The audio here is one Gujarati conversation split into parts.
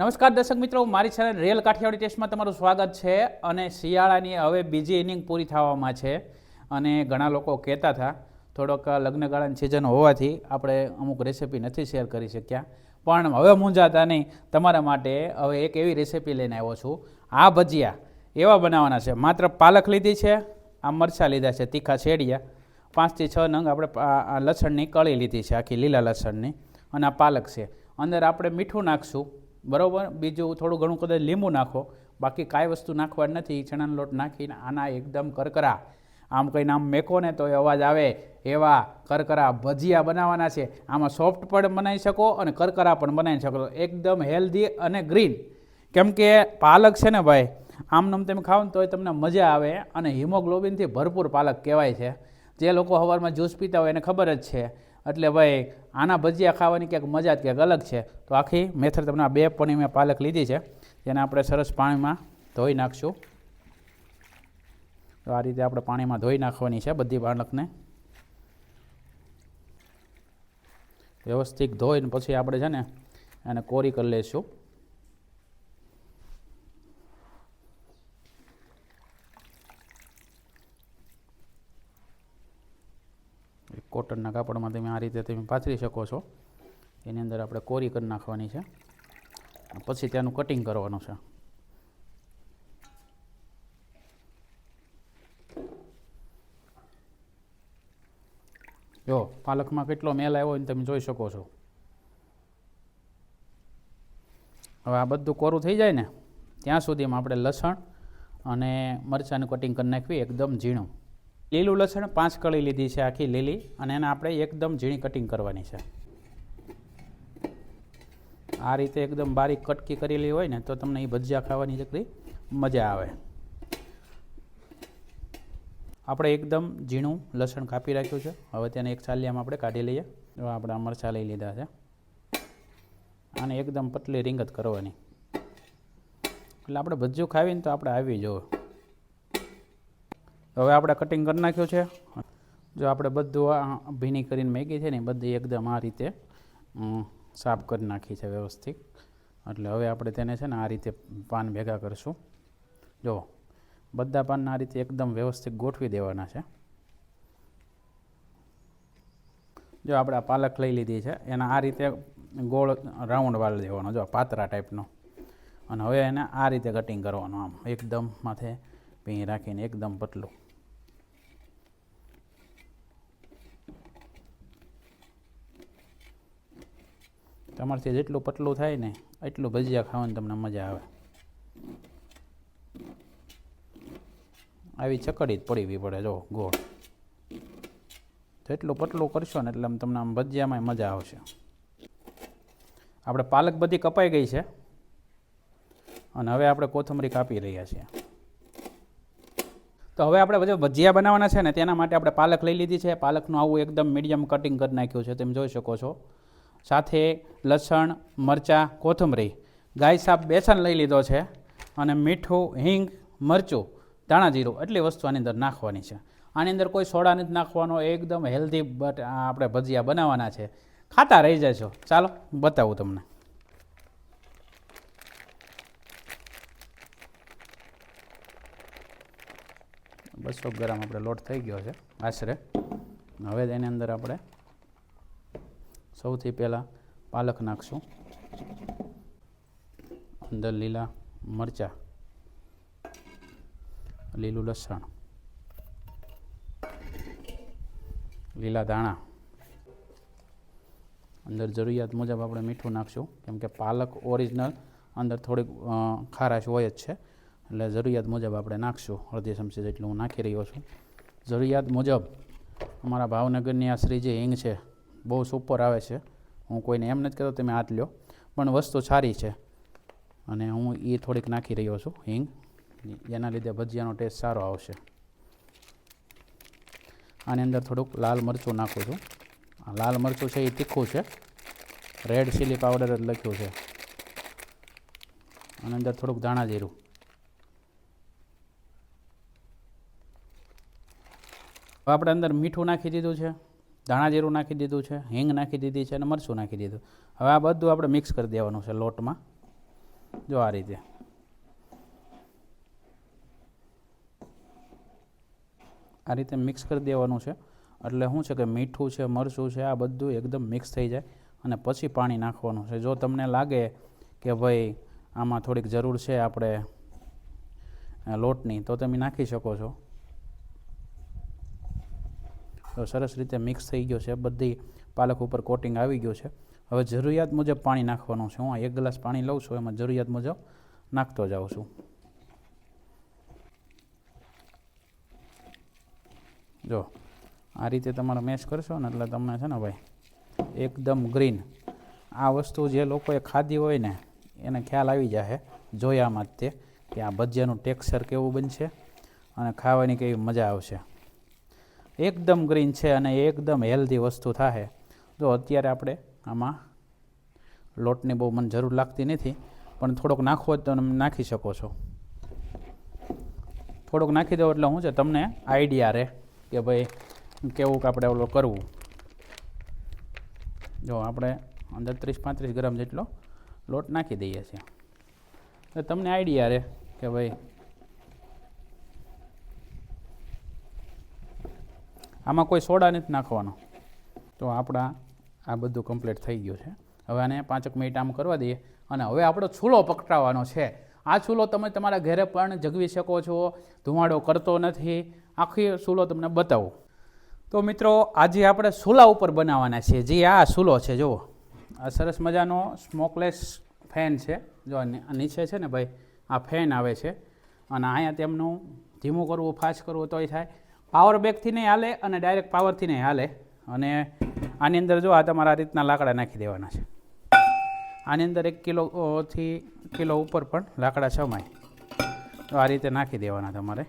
નમસ્કાર દર્શક મિત્રો, મારી ચેનલ રિયલ કાઠિયાવાડી ટેસ્ટમાં તમારું સ્વાગત છે અને શિયાળાની હવે બીજી ઇનિંગ પૂરી થવામાં છે અને ઘણા લોકો કહેતા હતા, થોડોક લગ્નગાળાની સિઝન હોવાથી આપણે અમુક રેસીપી નથી શેર કરી શક્યા, પણ હવે મૂંઝાતા નહીં. તમારા માટે હવે એક એવી રેસીપી લઈને આવ્યો છું. આ ભજીયા એવા બનાવવાના છે. માત્ર પાલક લીધી છે, આ મરચાં લીધા છે, તીખા શેડિયા. પાંચથી છ નંગ આપણે લસણની કળી લીધી છે, આખી લીલા લસણની, અને આ પાલક છે. અંદર આપણે મીઠું નાખશું. બરાબર? બીજું થોડું ઘણું કદાચ લીંબુ નાખો. બાકી કાંઈ વસ્તુ નાખવાની નથી. ચણાનો લોટ નાખીને આના એકદમ કરકરા. આમ કંઈને આમ મેકો ને તો એ અવાજ આવે, એવા કરકરા ભજીયા બનાવવાના છે. આમાં સોફ્ટ પણ બનાવી શકો અને કરકરા પણ બનાવી શકો. એકદમ હેલ્ધી અને ગ્રીન કેમ કે પાલક છે ને ભાઈ આમનામ તમે ખાવ ને તોય તમને મજા આવે અને હિમોગ્લોબિનથી ભરપૂર પાલક કહેવાય છે. જે લોકો સવારમાં જ્યુસ પીતા હોય એને ખબર જ છે. એટલે ભાઈ, આના ભજીયા ખાવાની ક્યાંક મજા જ ક્યાંક અલગ છે. તો આખી મેથડ તમને બે પણી મેં પાલક લીધી છે, જેને આપણે સરસ પાણીમાં ધોઈ નાખશું. તો આ રીતે આપણે પાણીમાં ધોઈ નાખવાની છે બધી પાલકને વ્યવસ્થિત ધોઈને પછી આપણે છે ને એને કોરી કરી લઈશું. કોટનના કાપડમાં તમે આ રીતે તમે પાથરી શકો છો. એની અંદર આપણે કોરી કરી નાખવાની છે. પછી તેનું કટિંગ કરવાનું છે. જો, પાલકમાં કેટલો મેલ આવ્યો હોય ને તમે જોઈ શકો છો. હવે આ બધું કોરું થઈ જાય ને, ત્યાં સુધીમાં આપણે લસણ અને મરચાંનું કટિંગ કરી નાખવી, એકદમ ઝીણું. લીલું લસણ પાંચ કળી લીધી છે આખી લીલી અને એને આપણે એકદમ ઝીણી કટિંગ કરવાની છે. આ રીતે એકદમ બારીક કટકી કરેલી હોય ને તો તમને એ ભજીયા ખાવાની જકરી મજા આવે. આપણે એકદમ ઝીણું લસણ કાપી રાખ્યું છે. હવે તેને એક ચાલિયામાં આપણે કાઢી લઈએ. આપણે મરચાં લઈ લીધા છે. આને એકદમ પતલી રીંગત કરવાની. એટલે આપણે ભજીયું ખાવીને તો આપણે આવી જવું. હવે આપણે કટિંગ કરી નાખ્યું છે. જો આપણે બધું આ ભીની કરીને મેગી છે ને બધી એકદમ આ રીતે સાફ કરી નાખી છે વ્યવસ્થિત. એટલે હવે આપણે તેને છે ને આ રીતે પાન ભેગા કરીશું. જો, બધા પાન આ રીતે એકદમ વ્યવસ્થિત ગોઠવી દેવાના છે. જો આપણે આ પાલક લઈ લીધી છે, એના આ રીતે ગોળ રાઉન્ડ વાળ દેવાનો, જો પાતરા ટાઈપનો અને હવે એને આ રીતે કટિંગ કરવાનું આમ, એકદમ માથે ભીં રાખીને એકદમ પતલું. તમારથી જેટલું પતલું થાય ને, એટલું ભજીયા ખાવાની તમને મજા આવે. આવી ચકડી જ પડવી પડે, જો, ગોળ. જેટલું પતલું કરશો ને એટલે આમ તમને આમ ભજીયામાં મજા આવશે. આપણે પાલક બધી કપાઈ ગઈ છે. અને હવે આપણે કોથમરી કાપી રહ્યા છીએ. તો હવે આપણે બધા ભજીયા બનાવવાના છે ને, તેના માટે આપણે પાલક લઈ લીધી છે. પાલકનું આવું એકદમ મીડિયમ કટિંગ કરી નાખ્યું છે, તમે જોઈ શકો છો. સાથે લસણ, મરચાં, કોથમરી. ગાય સાપ બેસન લઈ લીધો છે અને મીઠું, હિંગ, મરચું, ધાણા જીરું એટલી વસ્તુ આની અંદર નાખવાની છે. આની અંદર કોઈ સોડા નથી નાખવાનો, એકદમ હેલ્ધી બટ આપણે ભજીયા બનાવવાના છે. ખાતા રહી જશો. ચાલો બતાવું તમને. બસો ગ્રામ આપણે લોટ થઈ ગયો છે. આશરે. હવે એની અંદર આપણે સૌથી પહેલાં પાલક નાખશું. અંદર લીલા મરચાં, લીલું લસણ, લીલા દાણા અંદર જરૂરિયાત મુજબ આપણે મીઠું નાખશું, કેમ કે પાલક ઓરિજિનલ અંદર થોડીક ખારાશ હોય જ છે. એટલે જરૂરિયાત મુજબ આપણે નાખશું. અડધી ચમચી જેટલું હું નાખી રહ્યો છું. જરૂરિયાત મુજબ અમારા ભાવનગરની આ શ્રીજી હિંગ છે બહુ સુપર આવે છે. હું કોઈને એમ નથી કહેતો તમે હાથ લ્યો. પણ વસ્તુ સારી છે. અને હું એ થોડીક નાખી રહ્યો છું, હિંગ. એના લીધે ભજીયાનો ટેસ્ટ સારો આવશે. આની અંદર થોડુંક લાલ મરચું નાખું છું. આ લાલ મરચું છે એ તીખું છે. રેડ ચીલી પાવડર જ લખ્યું છે. આની અંદર થોડુંક ધાણા જીરું. આપણે અંદર મીઠું નાખી દીધું છે. ધાણા જીરું નાખી દીધું છે, હિંગ નાખી દીધી છે અને મરચું નાખી દીધું. હવે આ બધું આપણે મિક્સ કરી દેવાનું છે લોટમાં. જો આ રીતે. આ રીતે મિક્સ કરી દેવાનું છે. એટલે શું છે કે મીઠું છે, મરચું છે, આ બધું એકદમ મિક્સ થઈ જાય અને પછી પાણી નાખવાનું છે. જો તમને લાગે કે ભાઈ આમાં થોડીક જરૂર છે આપણે લોટની, તો તમે નાખી શકો છો. સરસ રીતે મિક્સ થઈ ગયો છે. બધી પાલક ઉપર કોટિંગ આવી ગયું છે. હવે જરૂરિયાત મુજબ પાણી નાખવાનું છે. હું એક ગ્લાસ પાણી લઉં છું. એમાં જરૂરિયાત મુજબ નાખતો જાઉં છું. જો, આ રીતે તમારે મેશ કરશો ને એટલે તમને છે ને ભાઈ, એકદમ ગ્રીન. આ વસ્તુ જે લોકોએ ખાધી હોય ને, એને ખ્યાલ આવી જશે જોયામાં જ તે કે આ ભજીયાનું ટેક્સચર કેવું બનશે અને ખાવાની કેવી મજા આવશે. એકદમ ગ્રીન છે અને એકદમ હેલ્ધી વસ્તુ થાય જો અત્યારે આપણે આમાં લોટની બહુ મને જરૂર લાગતી નથી, પણ થોડોક નાખવો તો તમે નાખી શકો છો. થોડોક નાખી દો એટલે હું છે તમને આઈડિયા રહે કે ભાઈ કેવું આપણે ઓલો કરવું. જો આપણે અંદર ત્રીસ પાંત્રીસ ગ્રામ જેટલો લોટ નાખી દઈએ છીએ. તમને આઈડિયા રહે કે ભાઈ આમાં કોઈ સોડા નથી નાખવાનો. તો આપણા આ બધું કમ્પ્લીટ થઈ ગયું છે. હવે આને પાંચક મિનિટ આમ કરવા દઈએ. અને હવે આપણો ચૂલો પકડાવવાનો છે. આ ચૂલો તમે તમારા ઘરે પણ જગવી શકો છો. ધુમાડો કરતો નથી. આખી ચૂલો તમને બતાવું. તો મિત્રો, આજે આપણે ચૂલા ઉપર બનાવવાના છીએ. જે આ ચૂલો છે, જુઓ. આ સરસ મજાનો સ્મોકલેસ ફેન છે. જો નીચે છે ને ભાઈ, આ ફેન આવે છે. અને અહીંયા તેમનું ધીમું કરવું, ફાસ્ટ કરવું તોય થાય. પાવર બેકથી નહીં હાલે અને ડાયરેક્ટ પાવરથી નહીં હાલે. અને આની અંદર જો આ તમારા રીતના લાકડા નાખી દેવાના છે. આની અંદર એક કિલોથી કિલો ઉપર પણ લાકડા સમાય તો આ રીતે નાખી દેવાના તમારે.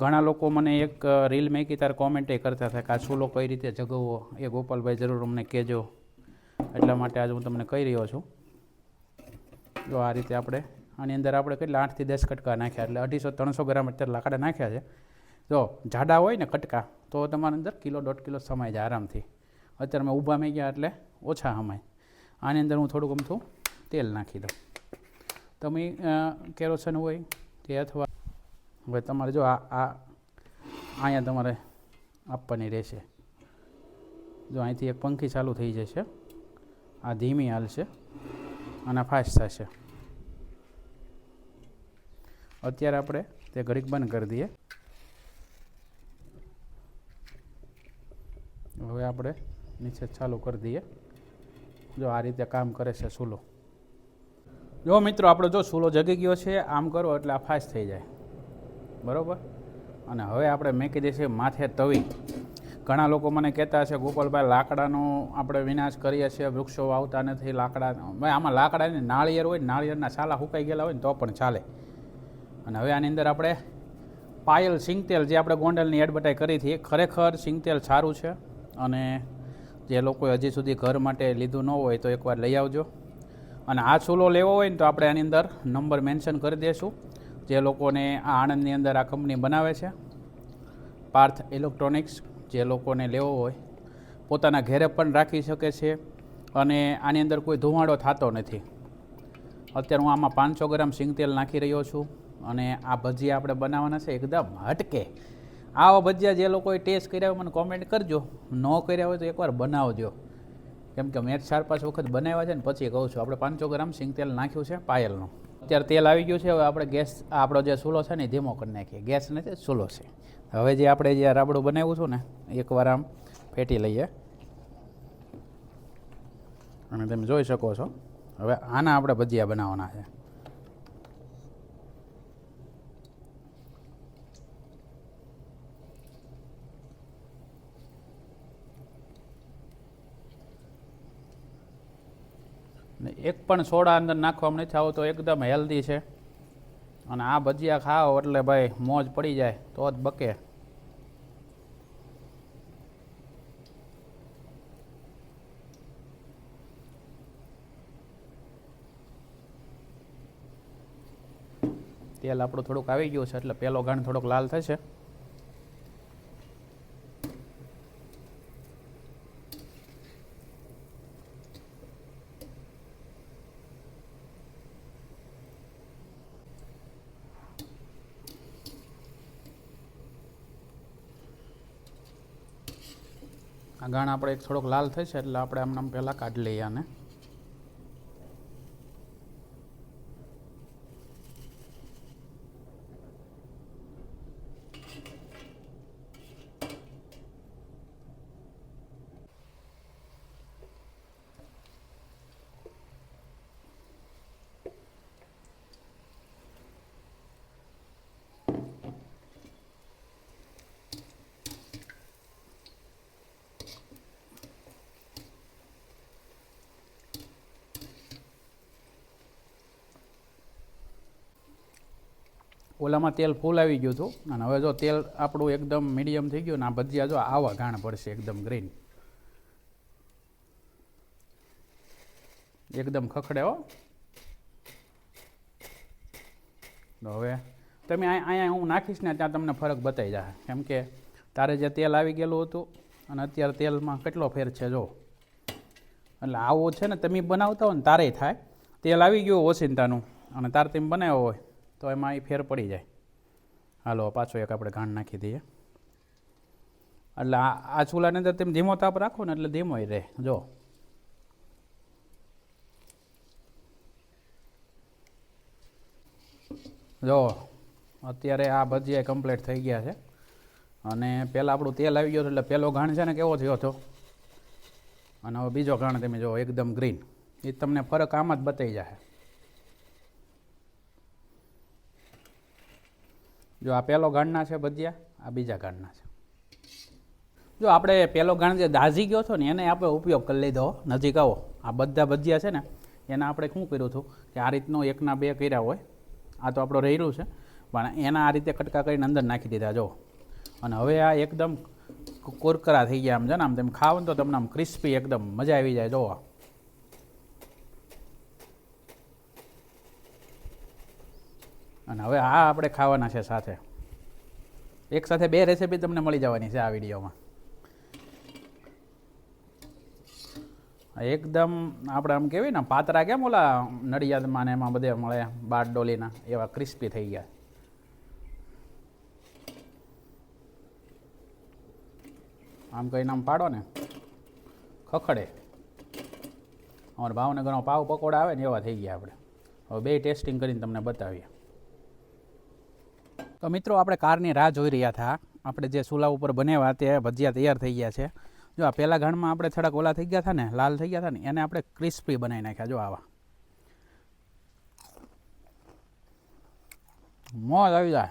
ઘણા લોકો મને એક રીલ મેકી તાર કોમેન્ટ કરતા હતા કે આ ચૂલો કઈ રીતે જગવવો? એ ગોપાલભાઈ જરૂર અમને કહેજો. એટલા માટે આજે હું તમને કહી રહ્યો છું. જો આ રીતે આપણે આની અંદર આપણે કેટલા, આઠથી દસ કટકા નાખ્યા એટલે અઢીસો, ત્રણસો ગ્રામ અત્યારે લાકડા નાખ્યા છે. જો જાડા હોય ને કટકા, તો તમારા અંદર કિલો દોઢ કિલો સમાય જાય આરામથી. અત્યારે મેં ઊભા મેં ગયા એટલે ઓછા સમાય. આની અંદર હું થોડુંક અમથું તેલ નાખી દઉં. તમે કેરોસન હોય કે અથવા હવે તમારે જો આ આ, અહીંયા તમારે આપવાની રહેશે. જો અહીંથી એક પંખી ચાલુ થઈ જશે. આ ધીમી હાલશે. અને ફાસ્ટ થશે. અત્યારે આપણે તે ઘડીક બંધ કરી દઈએ. હવે આપણે નીચે ચાલુ કરી દઈએ. જો આ રીતે કામ કરે છે સૂલો. જો મિત્રો, આપણો જો સૂલો જગી ગયો છે, આમ કરો એટલે આ ફાસ્ટ થઈ જાય. બરાબર? અને હવે આપણે મેકી દઈશું માથે તવી. ઘણા લોકો મને કહેતા છે ગોપાલભાઈ, લાકડાનો આપણે વિનાશ કરીએ છીએ, વૃક્ષો વાવતા નથી, લાકડા. આમાં લાકડાની નાળિયેર હોય, નાળિયેરના છાલા સુકાઈ ગયેલા હોય ને તો પણ ચાલે. અને હવે આની અંદર આપણે પાયલ સિંગતેલ જે આપણે ગોંડલની એડવર્ટાઈ કરી હતી ખરેખર સિંગતેલ સારું છે. અને જે લોકોએ હજી સુધી ઘર માટે લીધું ન હોય તો એકવાર લઈ આવજો. અને આ ચૂલો લેવો હોય ને તો આપણે આની અંદર નંબર મેન્શન કરી દઈશું જે લોકોને આ આણંદની અંદર આ કંપની બનાવે છે, પાર્થ ઇલેક્ટ્રોનિક્સ, જે લોકોને લેવો હોય, પોતાના ઘેરે પણ રાખી શકે છે. અને આની અંદર કોઈ ધુમાડો થતો નથી. અત્યારે હું આમાં પાંચસો ગ્રામ સિંગતેલ નાખી રહ્યો છું. અને આ ભજીયા આપણે બનાવવાના છે એકદમ હટકે. આવા ભજીયા જે લોકોએ ટેસ્ટ કર્યા હોય મને કોમેન્ટ કરજો. ન કર્યા હોય તો એકવાર બનાવજો. કેમ કે મેં ચાર પાંચ વખત બનાવ્યા છે ને પછી કહું છું, આપણે પાંચસો ગ્રામ સિંગ તેલ નાખ્યું છે પાયલનું. અત્યારે તેલ આવી ગયું છે, હવે આપણે ગેસ, આપણો જે ચૂલો છે ને ધીમો કરી નાખીએ. ગેસ નથી ચૂલો છે. હવે જે આપણે જે રાબડું બનાવ્યું છું ને, એકવાર આમ ફેટી લઈએ. અને તમે જોઈ શકો છો. હવે આના આપણે ભજીયા બનાવવાના છે. એક પણ સોડા અંદર નાખવામાં નથી આવતો એકદમ હેલ્ધી છે. અને આ ભજીયા ખાઓ એટલે ભાઈ મોજ પડી જાય, તો જ બકે. તેલ આપણું થોડુંક આવી ગયું છે, એટલે પહેલો ઘાણ થોડોક લાલ થશે. આ ગાણ આપણે એક થોડોક લાલ થશે એટલે આપણે આમ પહેલાં કાઢી લઈએ આને. ઓલામાં તેલ ફૂલ આવી ગયું હતું. અને હવે જો તેલ આપણું એકદમ મીડિયમ થઈ ગયું ને આ ભજીયા જો આવા ગાણ પડશે એકદમ ગ્રીન એકદમ ખખડે હો. તો હવે તમે અહીં- અહીંયા હું નાખીશ ને ત્યાં તમને ફરક બતાવી જશે કેમ કે તારે જે તેલ આવી ગયેલું હતું અને અત્યારે તેલમાં કેટલો ફેર છે જો. એટલે આવો છે ને તમે બનાવતા હોય ને તારે થાય. તેલ આવી ગયું ઓછીનતાનું અને તારે તમે બનાવ્યો હોય. તો એમાં એ ફેર પડી જાય. હાલો પાછો એક આપણે ઘાણ નાખી દઈએ. એટલે આ આ ચૂલાની અંદર તમે ધીમો તાપ રાખો ને એટલે ધીમો રહે. જો. જો, અત્યારે આ ભજીયા કમ્પ્લીટ થઈ ગયા છે. અને પહેલાં આપણું તેલ આવી ગયું એટલે પહેલો ઘાણ છે ને કેવો થયો હતો? અને હવે બીજો ઘાણ તમે જો, એકદમ ગ્રીન એ તમને ફરક આમાં જ બતાવી જાય જો આ પહેલો ગાણના છે ભજીયા, આ બીજા ગાંડના છે. જો આપણે પહેલો ગાંડ જે દાઝી ગયો હતો ને, એને આપણે ઉપયોગ કરી લીધો. નજીક આવો. આ બધા ભજીયા છે ને, એના આપણે શું કર્યું હતું કે આ રીતનો એકના બે કર્યા હોય. આ તો આપણો રહેલું છે, પણ એના આ રીતે કટકા કરીને અંદર નાખી દીધા જો અને હવે આ એકદમ કોરકરા થઈ ગયા આમ ને, આમ તેમ ખાવ તો તમને આમ ક્રિસ્પી એકદમ મજા આવી જાય જો અને હવે આ આપણે ખાવાના છે સાથે. એક સાથે બે રેસીપી તમને મળી જવાની છે આ વિડીયોમાં. એકદમ આપણે આમ કેવી ને, પાતરા કેમ ઓલા નડિયાદમાં ને એમાં બધે મળે બાર ડોલીના એવા ક્રિસ્પી થઈ ગયા. આમ કહીને આમ પાડો ને. ખખડે. અમારા ભાવનગરમાં પાવ પકોડા આવે ને એવા થઈ ગયા આપણે. હવે બે ટેસ્ટિંગ કરીને તમને બતાવીએ. તો મિત્રો આપણે કારની રાહ જોઈ રહ્યા હતા આપણે જે ચૂલા ઉપર બનેવા તે ભજીયા તૈયાર થઈ ગયા છે. જો આ પહેલાં ઘણમાં આપણે થોડાક ઓલા થઈ ગયા હતા ને, લાલ થઈ ગયા હતા ને, એને આપણે ક્રિસ્પી બનાવી નાખ્યા. જો આવા. મોજ આવી જાય.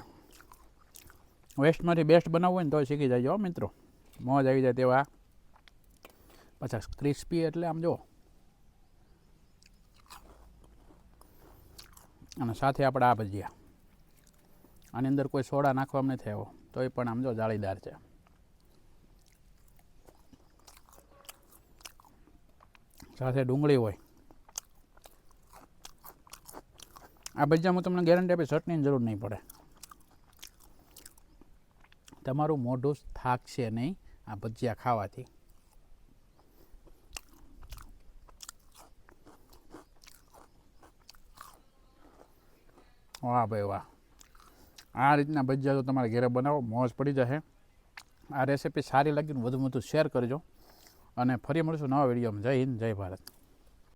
વેસ્ટમાંથી બેસ્ટ બનાવવું હોય ને તો શીખી જાય, જો મિત્રો. મોજ આવી જાય તેવા. પાછા ક્રિસ્પી એટલે આમ જો. અને સાથે આપણે આ ભજીયા. આની અંદર કોઈ સોડા નાખવામાં નથી આવ્યો તો એ પણ આમ જો જાળીદાર છે. સાથે ડુંગળી હોય. આ ભજીયામાં તમને ગેરંટી આપી ચટણીની જરૂર નહીં પડે. તમારું મોઢું થાકશે નહીં આ ભજીયા ખાવાથી. વાહ ભાઈ વાહ. આ રીતના ભજીયા જો તમારે ઘરે બનાવો, મોજ પડી જશે. આ રેસીપી સારી લાગી વધુમાં વધુ વધુ શેર કરજો. અને ફરી મળીશું નવા વિડીયોમાં જય હિન્દ, જય ભારત.